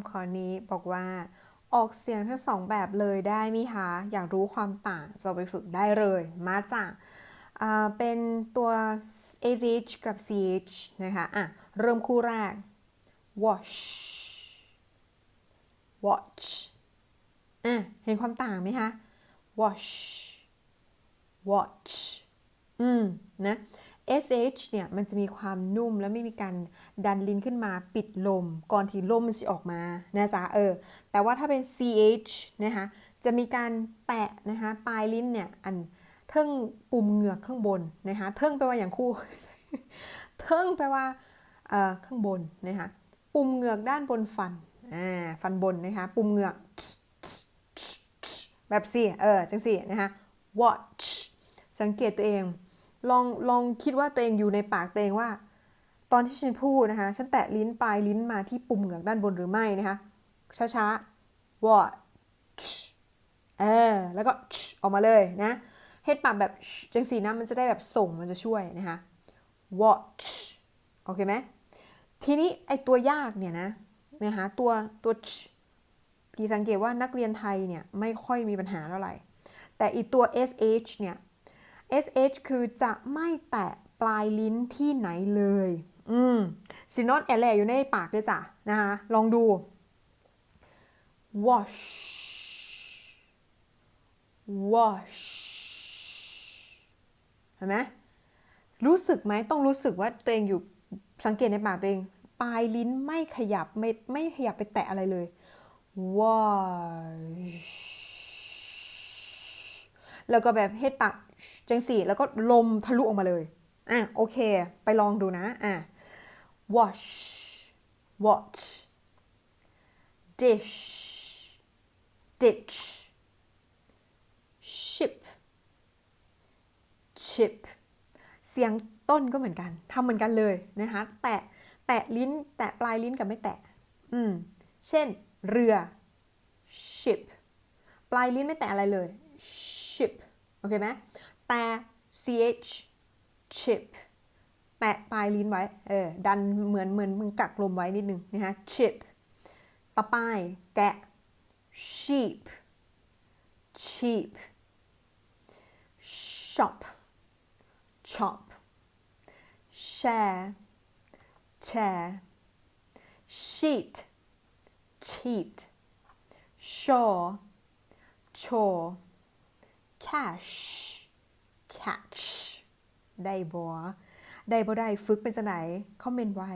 ำข้อนี้บอกว่า ออกเสียงทั้งสองแบบเลยได้ไหมคะอยากรู้ความต่างจะไปฝึกได้เลย มาจากอ่าเป็นตัว sh กับ ch นะคะอะเริ่มคู่แรก wash watch อะเห็นความต่างไหมคะ wash watch อืมนะ sh เนี่ยมันจะมีความนุ่มและไม่มีการดันลิ้นขึ้นมาปิดลม ก่อนที่ลมมันจะออกมานะจ๊ะเออแต่ว่าถ้าเป็น ch นะคะจะมีการแตะนะคะปลายลิ้นเนี่ยอันเทิงปุ่มเหงือกข้างบนนะคะเทิงแปลว่าอย่างคู่ เทิงแปลว่าเอ่อข้างบนนะคะปุ่มเหงือกด้านบนฟันอ่าฟันบนนะคะปุ่มเหงือกแบบสี่เออจังสี่นะคะ watch สังเกตตัวเอง ลองลองคิดว่าตัวเองอยู่ในปากตัวเองว่า ตอนที่ฉันพูดนะคะ ฉันแตะลิ้นปลายลิ้นมาที่ปุ่มเหงือกด้านบนหรือไม่นะคะ ช้าๆ what เออแล้วก็ออกมาเลยนะเฮ็ดปากแบบจังสีนะมันจะได้แบบส่งมันจะช่วยนะคะ watch โอเคไหมทีนี้ไอตัวยากเนี่ยนะนะคะตัวตัวพี่สังเกตว่านักเรียนไทยเนี่ยไม่ค่อยมีปัญหาเท่าไหร่ แต่อีตัว sh เนี่ย sh คือจะไม่แตะปลายลิ้นที่ไหนเลย อืมสินอนแอแลอยู่ในปากด้วยจ้ะนะคะลองดู wash wash เห็นไหมรู้สึกไหมต้องรู้สึกว่าตัวเองอยู่สังเกตในปากตัวเอง ปลายลิ้นไม่ขยับไม่ไม่ขยับไปแตะอะไรเลย wash แล้วก็แบบเฮ็ดปากจังสี่ แล้วก็ลมทะลุออกมาเลย อะโอเค ไปลองดูนะ อะ wash watch dish ditch ship chip เสียงต้นก็เหมือนกันทำเหมือนกันเลยนะคะ แตะ แตะลิ้น แตะปลายลิ้นกับไม่แตะ อืม เช่น เรือ ship ปลายลิ้นไม่แตะอะไรเลย ship โอเคไหมแต่ ch chip แตะปลายลิ้นไว้ เออ ดันเหมือนเหมือนมึงกักลมไว้นิดนึงนะคะ chip ต่อไปแกะ sheep cheap shop chop share chair sheet cheat shore chore cash catch ได้บ่ได้บ่ได้ ฝึกเป็นจะไหนคอมเมนต์ไว้